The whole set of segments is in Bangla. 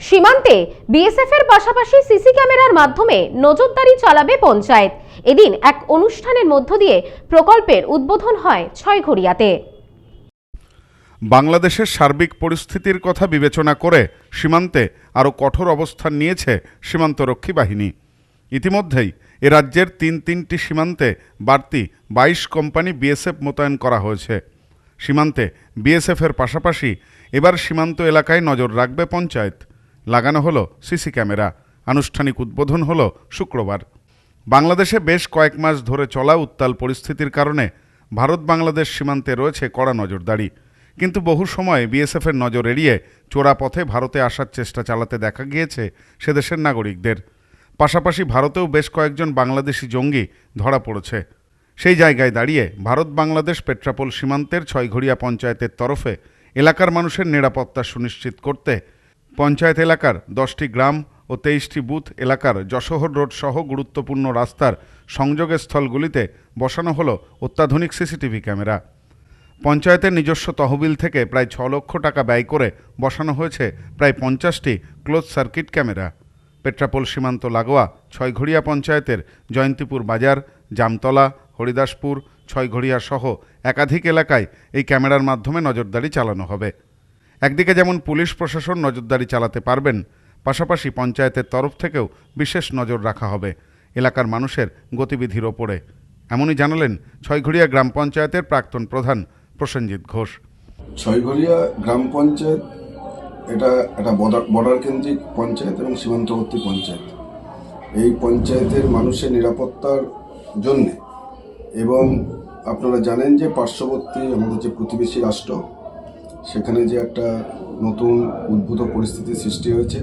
সীমান্তে বিএসএফ এর পাশাপাশি সিসি ক্যামেরার মাধ্যমে নজরদারি চালাবে পঞ্চায়েত। এদিন এক অনুষ্ঠানের মধ্য দিয়ে প্রকল্পের উদ্বোধন হয় ছয়ঘড়িয়াতে। বাংলাদেশের সার্বিক পরিস্থিতির কথা বিবেচনা করে সীমান্তে আরও কঠোর অবস্থান নিয়েছে সীমান্তরক্ষী বাহিনী। ইতিমধ্যেই এ রাজ্যের তিন তিনটি সীমান্তে বাড়তি বাইশ কোম্পানি বিএসএফ মোতায়েন করা হয়েছে। সীমান্তে বিএসএফের পাশাপাশি এবার সীমান্ত এলাকায় নজর রাখবে পঞ্চায়েত। লাগানো হলো সিসি ক্যামেরা। আনুষ্ঠানিক উদ্বোধন হলো শুক্রবার। বাংলাদেশে বেশ কয়েক মাস ধরে চলা উত্তাল পরিস্থিতির কারণে ভারত বাংলাদেশ সীমান্তে রয়েছে কড়া নজরদারি। কিন্তু বহু সময় বিএসএফের নজর এড়িয়ে চোরা পথে ভারতে আসার চেষ্টা চালাতে দেখা গিয়েছে সে দেশের নাগরিকদের। পাশাপাশি ভারতেও বেশ কয়েকজন বাংলাদেশি জঙ্গি ধরা পড়েছে। সেই জায়গায় দাঁড়িয়ে ভারত বাংলাদেশ পেট্রাপোল সীমান্তের ছয়ঘড়িয়া পঞ্চায়েতের তরফে এলাকার মানুষের নিরাপত্তা সুনিশ্চিত করতে পঞ্চায়েত এলাকার দশটি গ্রাম ও তেইশটি বুথ এলাকার যশোহর রোড সহ গুরুত্বপূর্ণ রাস্তার সংযোগের স্থলগুলিতে বসানো হলো অত্যাধুনিক সিসিটিভি ক্যামেরা। পঞ্চায়েতের নিজস্ব তহবিল থেকে প্রায় ছ লক্ষ টাকা ব্যয় করে বসানো হয়েছে প্রায় পঞ্চাশটি ক্লোজ সার্কিট ক্যামেরা। পেট্রাপোল সীমান্ত লাগোয়া ছয়ঘড়িয়া পঞ্চায়েতের জয়ন্তীপুর বাজার, জামতলা, হরিদাসপুর, ছয়ঘড়িয়া সহ একাধিক এলাকায় এই ক্যামেরার মাধ্যমে নজরদারি চালানো হবে। একদিকে যেমন পুলিশ প্রশাসন নজরদারি চালাতে পারবেন, পাশাপাশি পঞ্চায়েতের তরফ থেকেও বিশেষ নজর রাখা হবে এলাকার মানুষের গতিবিধির ওপরে। এমনই জানালেন ছয়ঘড়িয়া গ্রাম পঞ্চায়েতের প্রাক্তন প্রধান প্রসেনজিৎ ঘোষ। ছয়ঘরিয়া গ্রাম পঞ্চায়েত এটা একটা বর্ডার কেন্দ্রিক পঞ্চায়েত এবং সীমান্তবর্তী পঞ্চায়েত। এই পঞ্চায়েতের মানুষের নিরাপত্তার জন্যে এবং আপনারা জানেন যে পার্শ্ববর্তী আমাদের যে প্রতিবেশী রাষ্ট্র সেখানে যে একটা নতুন উদ্ভূত পরিস্থিতি সৃষ্টি হয়েছে,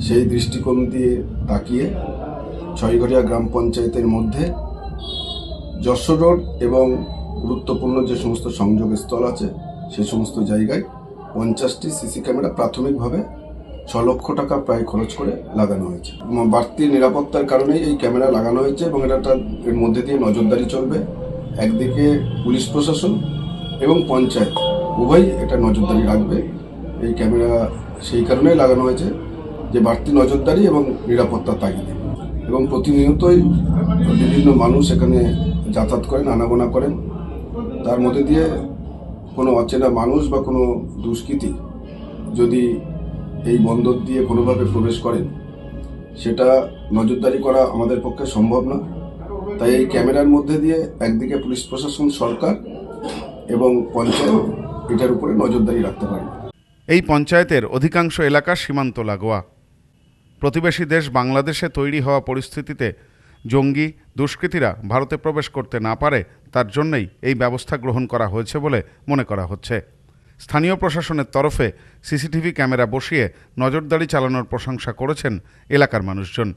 সেই দৃষ্টিকোণ দিয়ে তাকিয়ে ছয়ঘরিয়া গ্রাম পঞ্চায়েতের মধ্যে যশোর রোড এবং গুরুত্বপূর্ণ যে সমস্ত সংযোগ স্থল আছে, সে সমস্ত জায়গায় পঞ্চাশটি সিসি ক্যামেরা প্রাথমিকভাবে ছ লক্ষ টাকা প্রায় খরচ করে লাগানো হয়েছে। বাড়তি নিরাপত্তার কারণেই এই ক্যামেরা লাগানো হয়েছে এবং এটা একটা- এর মধ্যে দিয়ে নজরদারি চলবে। একদিকে পুলিশ প্রশাসন এবং পঞ্চায়েত। উভয়ই এটা নজরদারি রাখবে। এই ক্যামেরা সেই কারণেই লাগানো হয়েছে যে বাড়তি নজরদারি এবং নিরাপত্তার তাগিদে এবং প্রতিনিয়তই বিভিন্ন মানুষ এখানে যাতায়াত করেন, আনাগোনা করেন। তার মধ্যে দিয়ে কোনো অচেনা মানুষ বা কোনো দুষ্কৃতী যদি এই বন্দর দিয়ে কোনোভাবে প্রবেশ করেন, সেটা নজরদারি করা আমাদের পক্ষে সম্ভব না। তাই এই ক্যামেরার মধ্যে দিয়ে একদিকে পুলিশ প্রশাসন, সরকার এবং পঞ্চায়েত এটার উপরে নজরদারি রাখতে পারবে এই পঞ্চায়েতের অধিকাংশ এলাকা সীমান্ত লাগোয়া। প্রতিবেশী দেশ বাংলাদেশে তৈরি হওয়া পরিস্থিতিতে জঙ্গি দুষ্কৃতীরা ভারতে প্রবেশ করতে না পারে, তার জন্যই এই ব্যবস্থা গ্রহণ করা হয়েছে বলে মনে করা হচ্ছে। স্থানীয় প্রশাসনের তরফে সিসিটিভি ক্যামেরা বসিয়ে নজরদারি চালানোর প্রশংসা করেছেন এলাকার মানুষজন।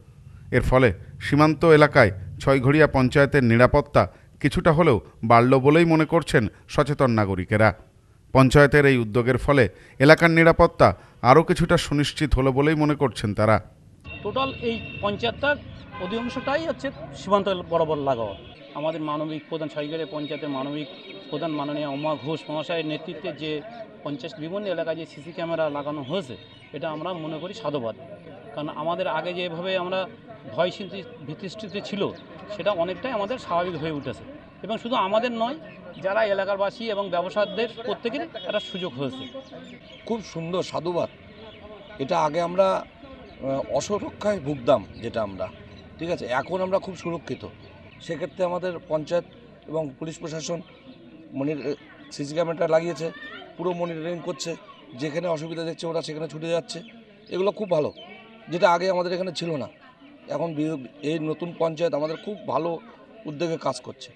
এর ফলে সীমান্ত এলাকায় ছয়ঘড়িয়া পঞ্চায়েতের নিরাপত্তা কিছুটা হলেও বাড়ল বলেই মনে করছেন সচেতন নাগরিকেরা। পঞ্চায়েতের এই উদ্যোগের ফলে এলাকার নিরাপত্তা আরও কিছুটা সুনিশ্চিত হলো বলেই মনে করছেন তারা। টোটাল এই পঞ্চায়েতটার অধিকাংশটাই হচ্ছে সীমান্ত বরাবর লাগাও আমাদের মানবিক প্রধান ছয়গড়ে পঞ্চায়েতের মানবিক প্রধান মাননীয় অমা ঘোষ মহাশয়ের নেতৃত্বে যে পঞ্চায়েত বিভিন্ন এলাকায় যে সিসি ক্যামেরা লাগানো হয়েছে, এটা আমরা মনে করি সাধুবাদ। কারণ আমাদের আগে যেভাবে আমরা ভয় ভীতিষ্ঠিত ছিল, সেটা অনেকটাই আমাদের স্বাভাবিক হয়ে উঠেছে। এবং শুধু আমাদের নয়, যারা এলাকারবাসী এবং ব্যবসায়ীদের প্রত্যেকের একটা সুযোগ হয়েছে। খুব সুন্দর সাধুবাদ। এটা আগে আমরা অসুরক্ষায় ভুগতাম যেটা আমরা, ঠিক আছে? এখন আমরা খুব সুরক্ষিত। সেক্ষেত্রে আমাদের পঞ্চায়েত এবং পুলিশ প্রশাসন মনির সিসি ক্যামেরাটা লাগিয়েছে, পুরো মনিটরিং করছে, যেখানে অসুবিধা দেখছে ওরা সেখানে ছুটে যাচ্ছে। এগুলো খুব ভালো, যেটা আগে আমাদের এখানে ছিল না। এখন এই নতুন পঞ্চায়েত আমাদের খুব ভালো উদ্যোগে কাজ করছে।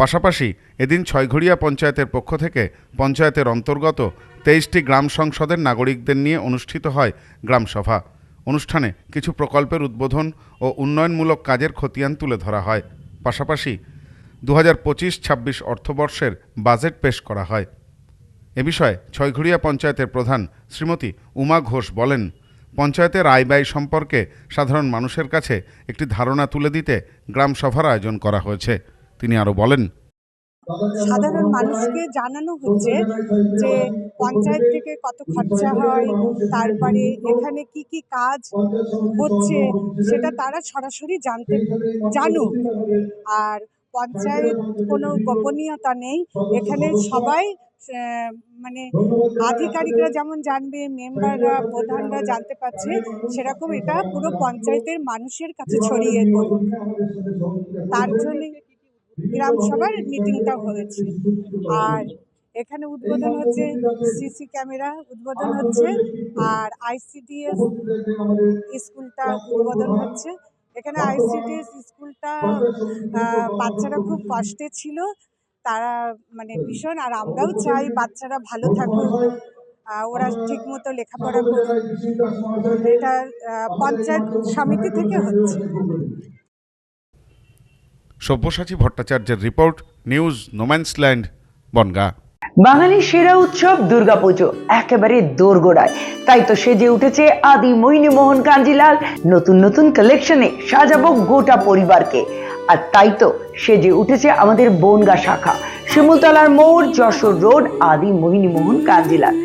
পাশাপাশি এদিন ছয়ঘড়িয়া পঞ্চায়েতের পক্ষ থেকে পঞ্চায়েতের অন্তর্গত তেইশটি গ্রাম সংসদের নাগরিকদের নিয়ে অনুষ্ঠিত হয় গ্রামসভা অনুষ্ঠানে কিছু প্রকল্পের উদ্বোধন ও উন্নয়নমূলক কাজের খতিয়ান তুলে ধরা হয়। পাশাপাশি দু হাজার পঁচিশ ছাব্বিশ অর্থবর্ষের বাজেট পেশ করা হয়। এ বিষয়ে ছয়ঘড়িয়া পঞ্চায়েতের প্রধান শ্রীমতী উমা ঘোষ বলেন, পঞ্চায়েতের আয় ব্যয় সম্পর্কে সাধারণ মানুষের কাছে একটি ধারণা তুলে দিতে গ্রামসভার আয়োজন করা হয়েছে। তিনি আরও বলেন, সাধারণ মানুষকে জানানো হচ্ছে যে পঞ্চায়েত থেকে কত খরচা হয় তারপরে এখানে কি কি কাজ হচ্ছে সেটা তারা সরাসরি জানতে, জানুক। আর পঞ্চায়েত কোনো গোপনীয়তা নেই। এখানে সবাই মানে আধিকারিকরা যেমন জানবে, মেম্বাররা, প্রধানরা জানতে পারছে, সেরকম এটা পুরো পঞ্চায়েতের মানুষের কাছে ছড়িয়ে পড়ুক। তার জন্য গ্রাম সভার মিটিংটা হয়েছে। আর এখানে উদ্বোধন হচ্ছে সিসি ক্যামেরা উদ্বোধন হচ্ছে, আর আইসিডিএস স্কুলটা উদ্বোধন হচ্ছে। এখানে আইসিডিএস স্কুলটা বাচ্চারা খুব কষ্টে ছিল, তারা মানে ভীষণ, আর আমরাও চাই বাচ্চারা ভালো থাকুক। ওরা ঠিক মতো লেখাপড়া করুক। এটা পঞ্চায়েত সমিতি থেকে হচ্ছে। সব্যসাচী ভট্টাচার্যের রিপোর্ট, নিউজ নোম্যান্সল্যান্ড বনগা। বাঙালির সেরা উৎসব দুর্গাপুজো, একেবারে দোরগোড়ায়। তাই তো সেজে উঠেছে আদি মোহিনী মোহন কাঞ্জিলাল, নতুন নতুন কালেকশনে সাজাবো গোটা পরিবারকে। আর তাই তো সেজে উঠেছে আমাদের বনগা শাখা, শিমুলতলার মোড়, যশোর রোড আদি মোহিনী মোহন কাঞ্জিলাল।